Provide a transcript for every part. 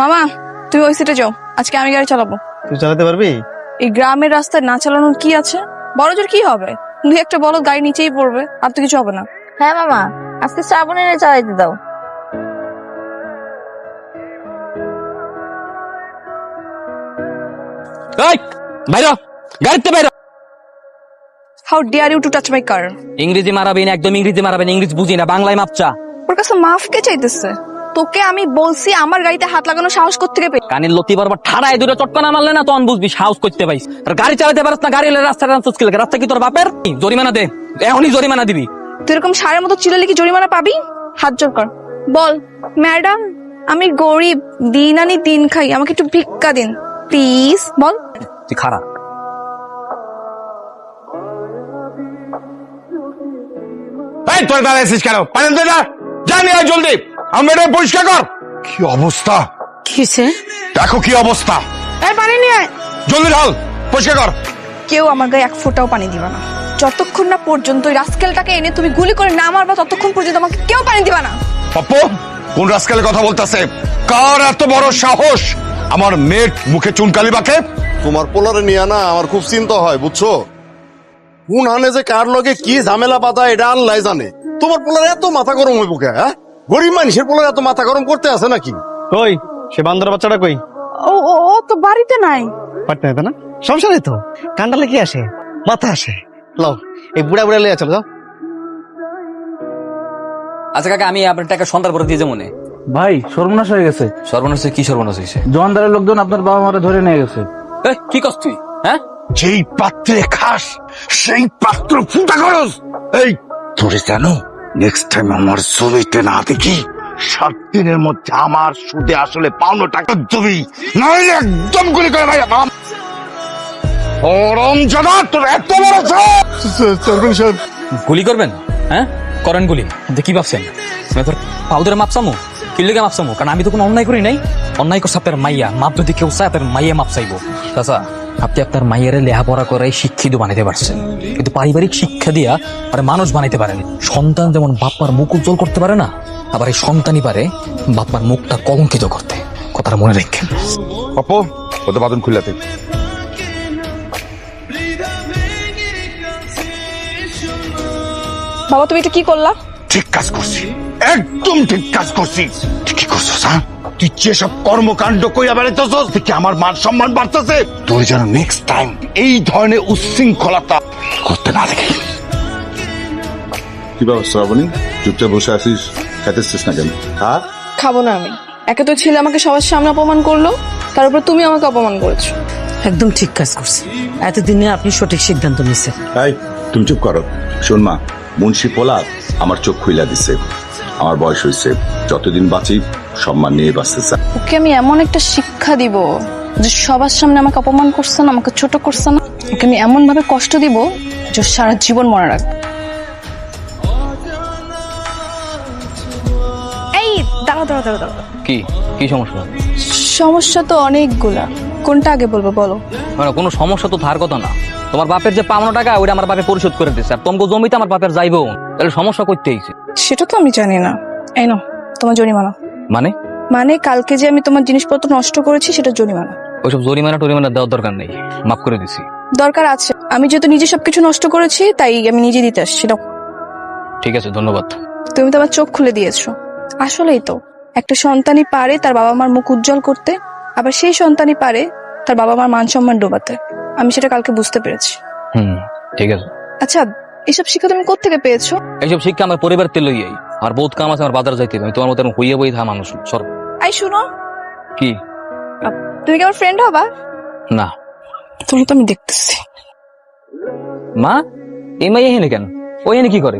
মামা তুমি ওই সিটে যাও। আজকে আমি গাড়ি চালাবো। তুই চালাতে পারবি? এই গ্রামের রাস্তায় না চালানোর কি আছে? বড় জোর কি হবে? দুই একটা বলো গাড়ি নিচেই পড়বে আর তো কিছু হবে না। হ্যাঁ মামা আজকে শ্রাবণ এনে চালাইতে দাও। এই গাড়িতে বাইর। How dare you to touch my car ইংরেজি মারাবেন একদম ইংরেজি মারাবেন ইংরেজি বুঝি না বাংলায় মাপচা। ওর কাছে মাফ কে চাইতেছে? তোকে আমি বলছি আমার গাড়িতে হাত লাগানো সাহস থেকে পেয়ে কানের লতি বারবার ঠাড়ায় দূরে চটকানা মারলে না তখন বুঝবি সাহস করতে পাইস আর গাড়ি চালাতে পারস না গাড়ি হলে রাস্তা রাস্তা কি লাগে রাস্তা কি তোর বাপের? জরিমানা দে। এখনই জরিমানা দিবি। তুই এরকম সারের মতো চিলালে কি জরিমানা পাবি? হাত জোর কর। বল ম্যাডাম আমি গরিব দিন আনি দিন খাই। আমাকে একটু ভিক্ষা দিন প্লিজ। বল। তুই খারাপ তোর দাঁড়াইছিস কেন? পানি দে না জানি আয় জলদি। আমি এটা পরিষ্কার কর। কি অবস্থা? কিসে? দেখো কি অবস্থা। এই পানি নিয়ে আয়। জলদি ঢাল পরিষ্কার কর। কেউ আমার গায়ে এক ফোঁটাও পানি দিবা না। যতক্ষণ না পর্যন্ত ওই রাস্কেলটাকে এনে তুমি গুলি করে না মারবা ততক্ষণ পর্যন্ত আমাকে কেউ পানি দিবা না। পপ্পু কোন রাস্কালের কথা বলতেছে? কার এত বড় সাহস? আমার মেয়ের মুখে চুনকালি বাকে। তোমার পোলারে নিয়ে না আমার খুব চিন্তা হয় বুঝছ? কোন হানে যে কার লগে কি ঝামেলা পাতা এটা আল্লাহ জানে। তোমার পোলারে এত মাথা গরম হইব কে হ্যাঁ? গরিব মানুষের পোলারে এত মাথা গরম করতে আছে নাকি? কই? সে বান্দর বাচ্চাটা কই? ও ও ও তো বাড়িতে নাই। পাটনা না? নেই তো? কান্ডালে কি আসে মাথা আসে। লও এই বুড়া বুড়া লিয়ে চলো যাও। আচ্ছা কাকা আমি আপনার টাকা সন্ধ্যার পরে দিয়ে মনে। ভাই সর্বনাশ হয়ে গেছে। সর্বনাশ হয়েছে, কি সর্বনাশ হয়েছে? জোয়ানদারের লোকজন আপনার বাবা মারা ধরে নিয়ে গেছে। এই, কি কস তুই? হ্যাঁ? যেই পাত্রে খাস সেই পাত্র ফুটা করস এই তোরে জানো নেক্সট টাইম আমার ছবিতে না দেখি সাত দিনের মধ্যে আমার সুদে আসলে পাওনো টাকা দিবি। নইলে একদম গুলি করে ভাই জানা তোর এত বড়! গুলি করবেন? হ্যাঁ? করেন গুলি। আপনি কি ভাবছেন? আমি তোর পাউদের মাপসামো কি লেগে মাপসামো কারণ আমি তো কোনো অন্যায় করি নাই। অন্যায় করছে আপনার মাইয়া। মাপ যদি কেউ চায় আপনার মাইয়া মাপ চাইব। চাচা আপনি আপনার মাইয়ারে লেহাপড়া করে শিক্ষিত বানাইতে পারছেন। কিন্তু পারিবারিক শিক্ষা দিয়া আর মানুষ বানাইতে পারেন সন্তান যেমন বাপ্পার মুখ উজ্জ্বল করতে পারে না আবার এই সন্তানই পারে বাপ্পার মুখটা কলঙ্কিত করতে। কথাটা মনে রাখেন। ওদের বাদন খুললাতে বাবা তুমি এটা কি করলা? ঠিক কাজ করছি। একদম ঠিক কাজ করছি। তুই কি করছিস হ্যাঁ? তুই যেসব কর্মকাণ্ড কইয়া বেড়াইতেছস থেকে আমার মান সম্মান বাড়তেছে। তোর যেন নেক্সট টাইম এই ধরনের উচ্ছৃঙ্খলতা করতে না দেখি। কি ব্যাপার শ্রাবণী? চুপচাপ বসে আছিস? খাইতেছিস না কেন? হ্যাঁ? খাব না আমি। একে তো ছেলে আমাকে সবার সামনে অপমান করল তার উপর তুমি আমাকে অপমান করেছ। একদম ঠিক কাজ করছে। এতদিনে আপনি সঠিক সিদ্ধান্ত নিছেন এই তুমি চুপ করো। শোন মা মুন্সি পোলা আমার চোখ খুইলা দিছে। আমার বয়স হয়েছে। যতদিন বাঁচি সম্মান নিয়ে বাঁচতে চাই। ওকে আমি এমন একটা শিক্ষা দিব যে সবার সামনে আমাকে অপমান করছে না আমাকে ছোট করছে না। ওকে আমি এমন ভাবে কষ্ট দিব যে সারা জীবন মনে রাখবে। এই দাঁড়া দাঁড়া দাঁড়া দাঁড়া কি? কি সমস্যা? সমস্যা তো অনেকগুলা। কোনটা আগে বলব বলো। মানে কোনো সমস্যা তো ধার কথা না। তোমার বাপের যে পাওনা টাকা ওইটা আমার বাপে পরিশোধ করে দিচ্ছে আর তোমাকে জমিতে আমার বাপের যাইবো তাহলে সমস্যা করতে হয়েছে সেটা তো আমি জানি না। এই নাও তোমার জরিমানা। মানে? মানে কালকে যে আমি তোমার জিনিসপত্র নষ্ট করেছি সেটা জরিমানা। ওইসব জরিমানা টরিমানা দেওয়ার দরকার নেই। মাফ করে দিছি। দরকার আছে। আমি যেহেতু নিজে সবকিছু নষ্ট করেছি তাই আমি নিজে দিতে আসছি। নাও। ঠিক আছে ধন্যবাদ। তুমি তো আমার চোখ খুলে দিয়েছ। আসলেই তো একটা সন্তানই পারে তার বাবা মার মুখ উজ্জ্বল করতে আবার সেই সন্তানই পারে তার বাবা মার মান সম্মান ডোবাতে। আমি সেটা কালকে বুঝতে পেরেছি। হুম ঠিক আছে। আচ্ছা এসব শিক্ষা তুমি কোত্থেকে পেয়েছ? এইসব শিক্ষা আমার পরিবার তেল লইয়াই আর বহুত কাম আছে আমার বাজার যাইতে হবে। আমি তোমার মতো এরকম হইয়া বই থা মানুষ সর। আই শুনো। কি? তুমি কি আমার ফ্রেন্ড হবা? না। তুমি তো আমি দেখতেছি। মা এই মাই এখানে কেন? ও এনে কি করে?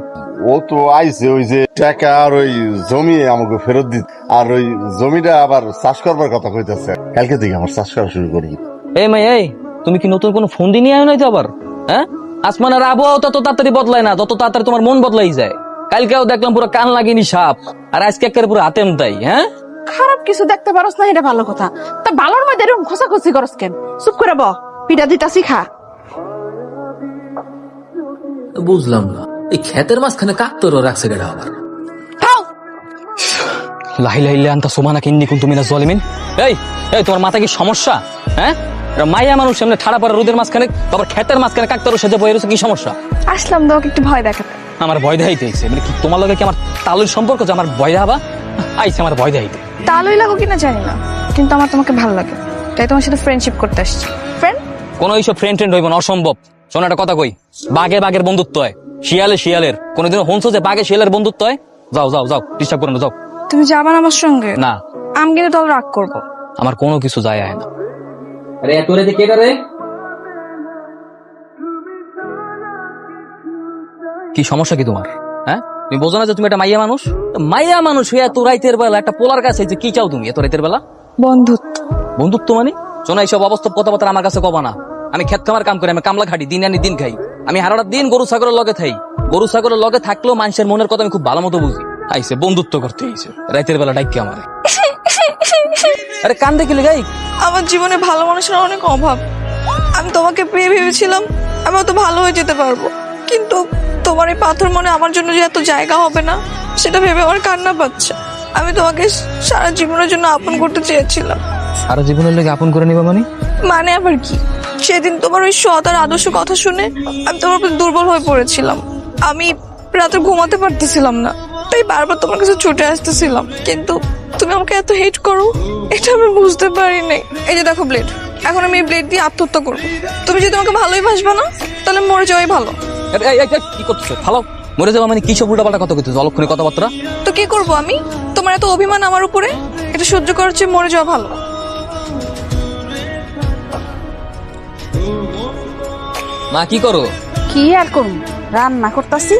ও তো আইছে ওই যে টাকা আর ওই জমি আমাকে ফেরত দিত। আর ওই জমিটা আবার চাষ করবার কথা কইতেছে। কালকে থেকে আমার চাষ করা শুরু করি। এই মাই এই তুমি কি নতুন কোনো ফোন দিয়ে নিয়ে আয় নাই তো আবার? হ্যাঁ? আসমানের আবহাওয়া তত তাড়াতাড়ি বদলায় না যত তাড়াতাড়ি তোমার মন বদলাই যায়। কালকেও দেখলাম পুরো কান লাগিনি সাপ আর আজকে একেবারে পুরো হাতেম তাই হ্যাঁ? খারাপ কিছু দেখতে পারস না এটা ভালো কথা। তা ভালোর মধ্যে এরকম খোসাখুসি করস কেন? চুপ করে ব পিঠা দিটা শিখা। বুঝলাম না এই ক্ষেতের মাঝখানে কাক তোর রাখছে গেটা আবার? লাহি লাহিলে আনতা সোমানা কিন্নি কুন তুমি না জলিমিন। এই এই তোমার মাথা কি সমস্যা হ্যাঁ? মাইয়া মানুষ এমনি ঠাড়া পড়া রোদের মাঝখানে তারপর খেতের মাঝখানে কাকতারও সেজে বয়ে রয়েছে কি সমস্যা? আসলাম তোমাকে একটু ভয় দেখাতে। আমার ভয় মানে কি তোমার লগে কি আমার তালুর সম্পর্ক যে আমার ভয় দেখাবা? আইছে আমার ভয় দেখাইতে। তালই লাগো কিনা জানি না কিন্তু আমার তোমাকে ভালো লাগে। তাই তোমার সাথে ফ্রেন্ডশিপ করতে আসছি। ফ্রেন্ড কোনো এইসব ফ্রেন্ড ট্রেন্ড হইব না অসম্ভব। শোনো একটা কথা কই। বাঘে বাঘের বন্ধুত্ব হয়। শিয়ালে শিয়ালের। কোনোদিন হনছো যে বাঘে শিয়ালের বন্ধুত্ব হয়? যাও যাও যাও ডিস্টার্ব করো না যাও। তুমি যাবা না আমার সঙ্গে? না। আমি কিন্তু তাহলে রাগ করব। আমার কোনো কিছু যায় না। আরে এত রে কে রে? কি সমস্যা কি তোমার? হ্যাঁ? তুমি বোঝো না যে তুমি একটা মাইয়া মানুষ? মাইয়া মানুষ হয়ে এত রাইতের বেলা একটা পোলার কাছে যে কি চাও তুমি এত রাইতের বেলা? বন্ধুত্ব। বন্ধুত্ব মানে? শোনা এইসব অবস্থা কথাবার্তা আমার কাছে কবা না। আমি খেত খামার কাম করি আমি কামলা খাটি দিন আনি দিন খাই। আমি হারাটা দিন গরু ছাগলের লগে থাই। গরু ছাগলের লগে থাকলেও মানুষের মনের কথা আমি খুব ভালো মতো বুঝি। আইসে বন্ধুত্ব করতে আইসে। রাইতের বেলা ডাইকে আমারে। আরে কান দেখিলে গাই আমার জীবনে ভালো মানুষের অনেক অভাব। আমি তোমাকে পেয়ে ভেবেছিলাম আমি অত ভালো হয়ে যেতে পারব। কিন্তু তোমার এই পাথর মনে আমার জন্য যে এত জায়গা হবে না সেটা ভেবে আমার কান্না পাচ্ছে। আমি তোমাকে সারা জীবনের জন্য আপন করতে চেয়েছিলাম। সারা জীবনের লেগে আপন করে নিবা মানে? মানে আবার কি? সেদিন তোমার ওই সৎ আর আদর্শ কথা শুনে আমি তোমার প্রতি দুর্বল হয়ে পড়েছিলাম। আমি রাতে ঘুমাতে পারতেছিলাম না তাই বারবার তোমার কাছে ছুটে আসতেছিলাম। কিন্তু তুমি আমাকে এত হেট করো? এটা আমি বুঝতে পারি নাই এই যে দেখো ব্লেড এখন আমি এই ব্লেড দিয়ে আত্মহত্যা করব। তুমি যদি আমাকে ভালোই ভাসবে না তাহলে মরে যাওয়াই ভালো। কি করছ ভালো? মরে যাওয়া মানে কি সব উল্টাপাল্টা কথা কইতেছো? অলক্ষণী কথাবার্তা? তো কি করব আমি? তোমার এত অভিমান আমার উপরে? এটা সহ্য করার চেয়ে মরে যাওয়া ভালো। মা কি করো? কি আর করুন রান্না করতাছি।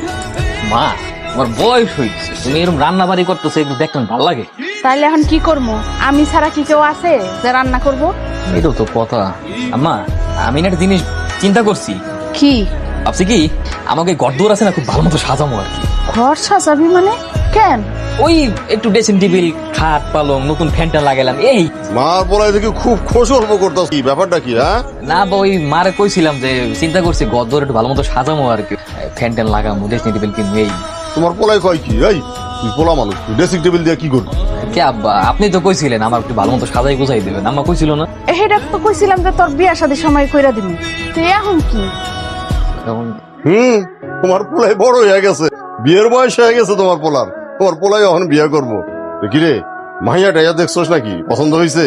মা তোমার বয়স হয়েছে তুমি এরকম রান্না বাড়ি করতেছো একটু দেখতে ভালো লাগে? তাইলে এখন কি করব আমি ছাড়া কি কেউ আছে যে রান্না করব? এটাও তো কথা। আম্মা আমি না একটা জিনিস চিন্তা করছি। কি? ভাবছি কি আমাকে গড়দৌড় আছে না খুব ভালো মতো সাজামো আর কি। ঘর সাজাবি মানে? কেন? ওই একটু ড্রেসিং টেবিল খাট পালং নতুন ফ্যানটা লাগাইলাম এই। মার পড়ায় দেখি খুব খোশ অল্প করতেছ কি ব্যাপারটা কি হ্যাঁ? না বা ওই মারে কইছিলাম যে চিন্তা করছি গদ্দর একটু ভালো মতো সাজামো আর কি। ফ্যান ট্যান লাগামো ড্রেসিং টেবিল কিনবো এই। তোমার পোলায় কয় কি এই? তুই পোলা মানুষ তুই ড্রেসিং টেবিল দিয়ে কি করবি? কে আব্বা আপনি তো কইছিলেন আমার একটু ভালো মতো সাজাই গুছাই দেবেন। আম্মা কইছিল না? এটা তো কইছিলাম যে তোর বিয়া শাদী সময় কইরা দিবি। তুই এখন কি? তখন হুম তোমার পোলাই বড় হয়ে গেছে। বিয়ের বয়স হয়ে গেছে তোমার পোলার। তোমার পোলাই এখন বিয়ে করব। কি রে মাইয়া টাইয়া দেখছোস নাকি? পছন্দ হয়েছে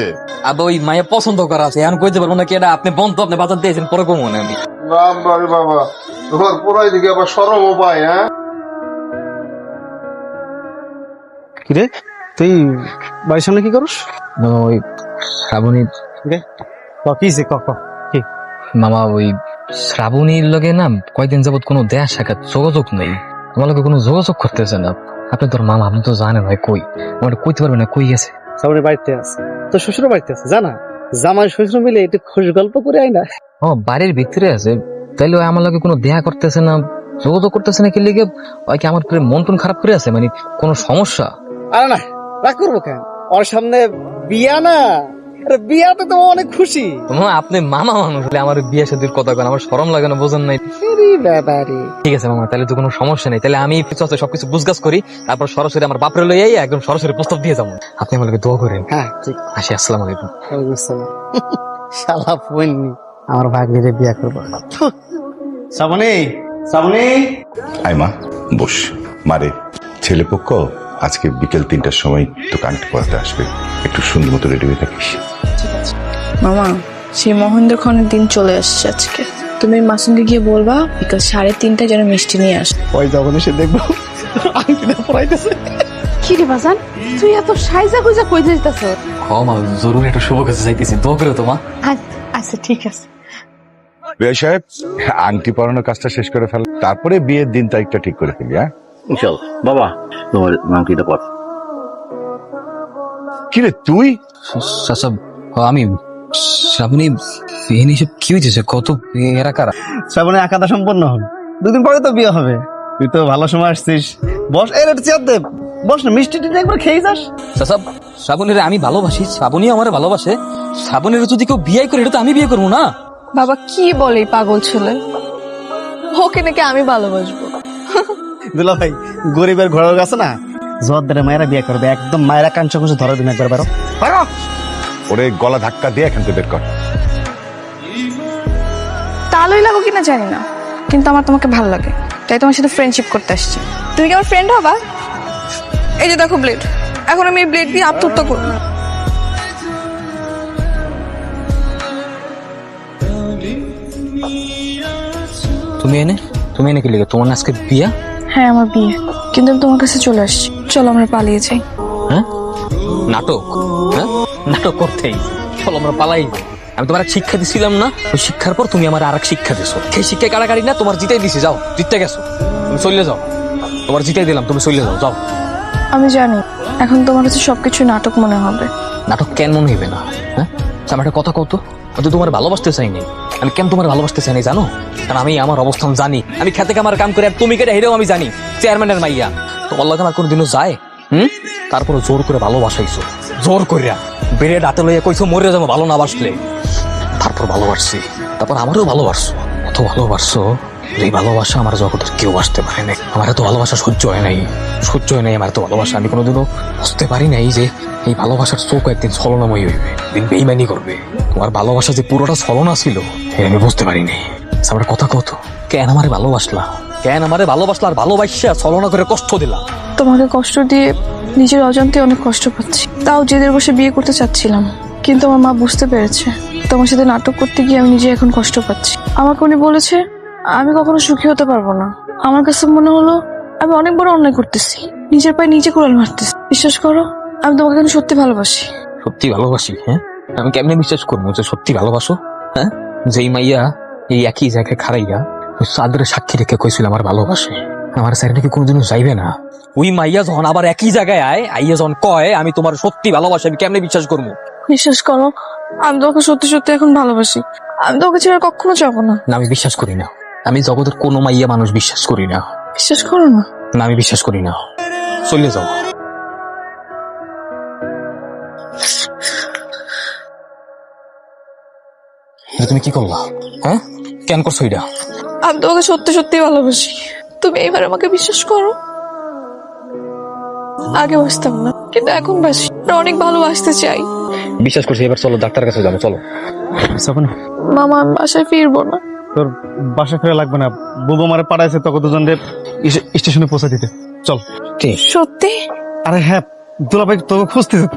আবার ওই মায়ের পছন্দ করা আছে। এখন কইতে পারব না কি এটা আপনি বন্ধ আপনি বাজার দিয়েছেন পরে কমো না আমি। বাবা বাবা। তোমার পোলাই দিকে আবার সরম পায় হ্যাঁ? কিরে? তুই বাড়ির সামনে কি করস? ওই শ্রাবণী কি? ক ক কি মামা ওই শ্রাবণীর লগে না কয়দিন যাবত কোনো দেয়া সাক্ষাৎ যোগাযোগ নেই। আমার লগে কোনো যোগাযোগ করতেছে না। আপনি তোর মামা আপনি তো জানেন ভাই কই। আমার কইতে পারবেন না কই গেছে। বাড়িতে আছে। তো শ্বশুর বাড়িতে আছে? জানা? জামাই শ্বশুর মিলে একটু খুশ গল্প করে আয় না। ও বাড়ির ভিতরে আছে। তাইলে আমার লগে কোনো দেয়া করতেছে না যোগাযোগ করতেছে না কি লিগে? ওই কি আমার করে মন টন খারাপ করে আছে? মানে কোনো সমস্যা? আরে না রাগ করব কেন? ওর সামনে বিয়া না? বিয়াতে তো অনেক খুশি। মামা আপনি মামা মানুষ হলে আমার বিয়ে শাদির কথা কেন আমার শরম লাগে না বোঝেন নাই। ঠিক আছে মামা তাহলে তো কোনো সমস্যা নেই। তাহলে আমি কিছু সবকিছু বুঝগাছ করি তারপর সরাসরি আমার বাপরে লই আই একদম সরাসরি প্রস্তাব দিয়ে যাব। আপনি আমার লগে দোয়া করেন। হ্যাঁ ঠিক। আসি আসসালামু আলাইকুম। ওয়ালাইকুম আসসালাম। শালা ফোননি আমার ভাগ্নিরে বিয়া করব। শ্রাবণী শ্রাবণী। আয় মা বস। মারে ছেলে পক্ষ আজকে বিকেল তিনটার সময় তো কানেক্ট করাতে আসবে। একটু সুন্দর মতো রেডি হয়ে থাকিস। মামা সেই মহেন্দ্র খনের দিন চলে আসছে আজকে। তুমি মাসুমকে গিয়ে বলবা বিকাল সাড়ে তিনটায় যেন মিষ্টি নিয়ে আসে। ওই যখন এসে দেখব। আংটিটা পড়াইতেছে। কি রে বাজান তুই এত সাইজা গুজা কই হ মা জরুরি একটা শুভ কাছে যাইতেছি। দোয়া করে তো মা। আচ্ছা ঠিক আছে। বিয়ে সাহেব আংটি পরানোর কাজটা শেষ করে ফেল। তারপরে বিয়ের দিন তারিখটা ঠিক করে ফেলি হ্যাঁ? ইনশাল্লাহ বাবা তোমার কিরে তুই? চাচা আমি শ্রাবণী কি হয়েছে? কত এরা কারা? শ্রাবণী সম্পন্ন হল দুদিন পরে তো বিয়ে হবে। তুই তো ভালো সময় আসছিস। বস এই রেট চেয়ার দে। বস না মিষ্টি টিটি একবার খেয়ে যাস। চাচা শ্রাবণীর আমি ভালোবাসি। শ্রাবণী আমার ভালোবাসে। শ্রাবণীর যদি কেউ বিয়ে করে এটা তো আমি বিয়ে করব না। বাবা কি বলে এই পাগল ছেলে? ওকে নাকি আমি ভালোবাসবো। দুলা ভাই গরিবের ঘরের কাছে না? জোয়ারদারে মায়েরা বিয়ে করবে একদম মায়েরা কাঞ্চ কুঞ্চ ধরার দিন একবার বারো পারো? ওরে গলা ধাক্কা দিয়ে এখান থেকে বের কর। তালই লাগো কিনা জানি না কিন্তু আমার তোমাকে ভালো লাগে তাই তোমার সাথে ফ্রেন্ডশিপ করতে আসছি। তুমি কি আমার ফ্রেন্ড হবা? এই যে দেখো ব্লেড এখন আমি এই ব্লেড দিয়ে আত্মহত্যা করব। তুমি এনে তুমি এনে কি লিখে? তোমার আজকে বিয়া? হ্যাঁ আমার বিয়ে। কিন্তু আমি তোমার কাছে চলে আসছি। চলো আমরা পালিয়ে যাই। হ্যাঁ? নাটক হ্যাঁ? নাটক করতেই। চলো আমরা পালাই। আমি তোমার এক শিক্ষা দিছিলাম না? ওই শিক্ষার পর তুমি আমার আর এক শিক্ষা দিছো। সেই শিক্ষায় কাড়াকাড়ি না? তোমার জিতাই দিছি যাও। জিততে গেছো। তুমি চলে যাও। তোমার জিতাই দিলাম তুমি চলে যাও যাও। আমি জানি এখন তোমার কাছে সবকিছু নাটক মনে হবে। নাটক কেন মনে হইবে না? হ্যাঁ? আচ্ছা, আমি একটা কথা কত আমি তো তোমার ভালোবাসতে চাইনি। আমি কেন তোমার ভালোবাসতে চাইনি জানো? কারণ আমি আমার অবস্থান জানি। আমি খেতে আমার কাম করে আর তুমি কেটে হেরেও আমি জানি, চেয়ারম্যানের মাইয়া। তোমার লাগে আমার কোনোদিনও যায়, হুম? তারপরে জোর করে ভালোবাসাইছো। জোর করিয়া বেড়ে ডাতে লইয়া কইছো, মরে যাব, ভালো না বাসলে। তারপর ভালোবাসছি। তারপর আমারও ভালোবাসছো এত ভালোবাসছো এই ভালোবাসা আমার জগতের কেউ আসতে পারে নাই। আমার এত ভালোবাসা সহ্য হয় নাই। সহ্য হয় নাই আমার এত ভালোবাসা। আমি কোনোদিনও বুঝতে পারি নাই যে এই ভালোবাসার চোখ একদিন ছলনাময় হইবে। দিন বেইমানি করবে। তোমার ভালোবাসা যে পুরোটা ছলনা ছিল আমি বুঝতে পারি নাই। আচ্ছা, আমার কথা কত কেন আমারে ভালোবাসলা? কেন আমারে ভালোবাসলা আর ভালোবাসা ছলনা করে কষ্ট দিলা? তোমাকে কষ্ট দিয়ে নিজের অজান্তে অনেক কষ্ট পাচ্ছি। তাও জেদের বসে বিয়ে করতে চাচ্ছিলাম। কিন্তু আমার মা বুঝতে পেরেছে তোমার সাথে নাটক করতে গিয়ে আমি নিজে এখন কষ্ট পাচ্ছি। আমাকে উনি বলেছে আমি কখনো সুখী হতে পারব না। আমার কাছে মনে হলো আমি অনেক বড় অন্যায় করতেছি। নিজের পায়ে নিজে কোড়াল মারতেছি। বিশ্বাস করো আমি তোমাকে এখন সত্যি ভালোবাসি। সত্যি ভালোবাসি হ্যাঁ? আমি কেমনে বিশ্বাস করব যে সত্যি ভালোবাসো হ্যাঁ? যেই মাইয়া এই একই জায়গায় খারাইয়া ওই চাঁদের সাক্ষী রেখে কইছিল আমার ভালোবাসে। আমার স্যার নাকি কোনোদিনও যাইবে না। ওই মাইয়া যখন আবার একই জায়গায় আয় আইয়া যখন কয় আমি তোমার সত্যি ভালোবাসি আমি কেমনে বিশ্বাস করব? বিশ্বাস করো আমি তোমাকে সত্যি সত্যি এখন ভালোবাসি। আমি তোমাকে ছেড়ে কখনো যাব না। না আমি বিশ্বাস করি না। আমি জগতের কোনো মাইয়া মানুষ বিশ্বাস করি না। বিশ্বাস করো না? না আমি বিশ্বাস করি না। চলে যাও। এটা তুমি কি করলা? হ্যাঁ? কেন করছ এটা? আমি তোমাকে সত্যি সত্যি ভালোবাসি। তুমি এইবার আমাকে বিশ্বাস করো? আগে বাসতাম না কিন্তু এখন বাসি অনেক ভালোবাসতে চাই। বিশ্বাস করছি এবার চলো ডাক্তার কাছে যাব চলো। মামা আমি বাসায় ফিরবো না। তোর বাসা ফেরা লাগবে না। বুবু মারে পাঠাইছে তোকে দুজন রে স্টেশনে পৌঁছে দিতে। চল। সত্যি? আরে হ্যাঁ দুলাভাই তোকে খুঁজতেছে।